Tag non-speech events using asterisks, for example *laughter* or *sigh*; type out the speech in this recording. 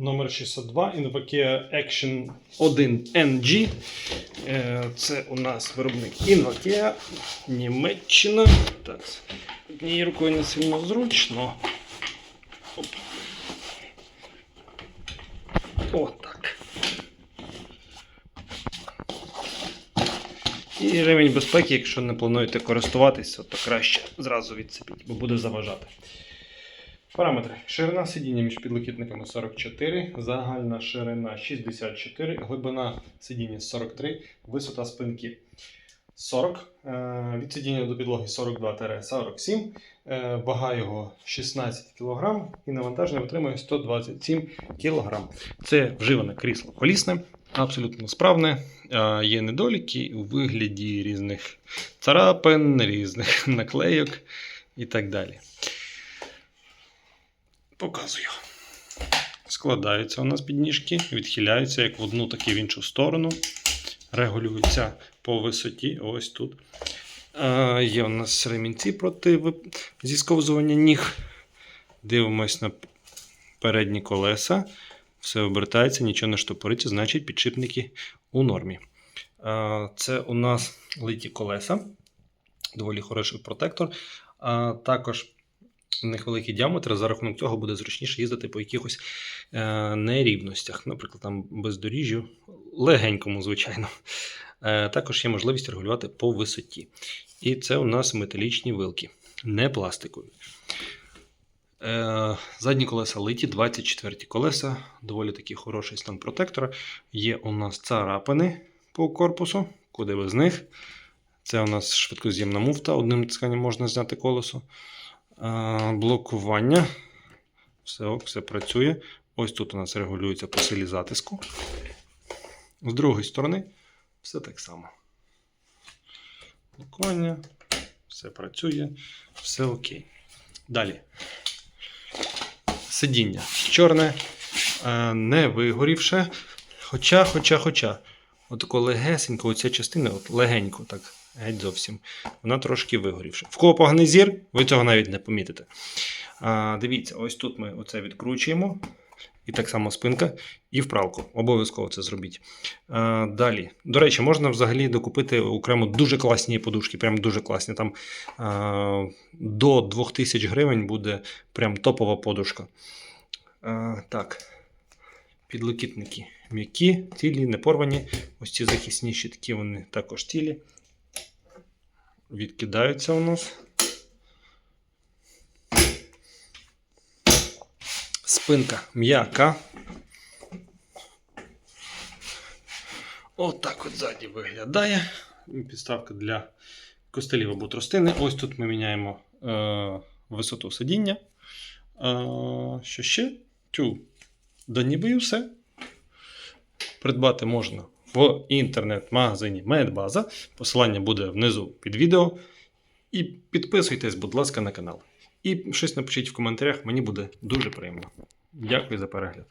Номер 62 Invacare Action 1 NG. Е, Це у нас виробник Invacare, Німеччина. Так, однією рукою не сильно зручно. Оп. О. І рівень безпеки, якщо не плануєте користуватися, то краще зразу відсипіть, бо буде заважати. Параметри. Ширина сидіння між підлокітниками 44, загальна ширина 64, глибина сидіння 43, висота спинки 40, е, від сидіння до підлоги 42-47, е, вага його 16 кг і навантаження витримує 127 кг. Це вживане крісло колісне, абсолютно справне. Е, Є недоліки у вигляді різних царапин, різних *laughs* наклейок і так далі. Показую. Складаються у нас підніжки, відхиляються як в одну, так і в іншу сторону. Регулюються по висоті. Ось тут. Е, є у нас ремінці проти зісковзування ніг. Дивимось на передні колеса. Все обертається, нічого не штопориться, значить підшипники у нормі. Це у нас литі колеса, доволі хороший протектор. А також у них великий діаметр, за рахунок цього буде зручніше їздити по якихось е, нерівностях, наприклад, там бездоріжжю, легенькому, звичайно. Е, також є можливість регулювати по висоті. І це у нас металічні вилки, не пластикові. Е, задні колеса литі, 24 колеса, доволі таки хороший стан протектора. Є у нас царапини по корпусу, куди без них. Це у нас швидкоз'ємна муфта, одним тисканням можна зняти колесо. Блокування. Все все працює. Ось тут у нас регулюється по силі затиску. З другої сторони все так само. Блокування. Все працює, все окей. Далі. Сидіння. Чорне, не вигорівше. Хоча, хоча, хоча. Отако легесенько, оця частина, от легенько, так, геть зовсім. Вона трошки вигорівша. В кого поганий зір, ви цього навіть не помітите. А, дивіться, ось тут ми оце відкручуємо. І так само спинка, і вправку. Обов'язково це зробіть. А, далі. До речі, можна взагалі докупити окремо дуже класні подушки, прям дуже класні. Там а, до 2000 гривень буде прям топова подушка. А, так. Підлокітники м'які, цілі, не порвані. Ось ці захисні щитки, вони також цілі. Відкидаються у нас. Спинка м'яка. Отак от ззаді виглядає. Підставка для костелів або тростини. Ось тут ми міняємо е, висоту сидіння. Е, що ще? Тю. Да ніби і все. Придбати можна в інтернет-магазині Медбаза. Посилання буде внизу під відео. І підписуйтесь, будь ласка, на канал. І щось напишіть в коментарях, мені буде дуже приємно. Дякую за перегляд.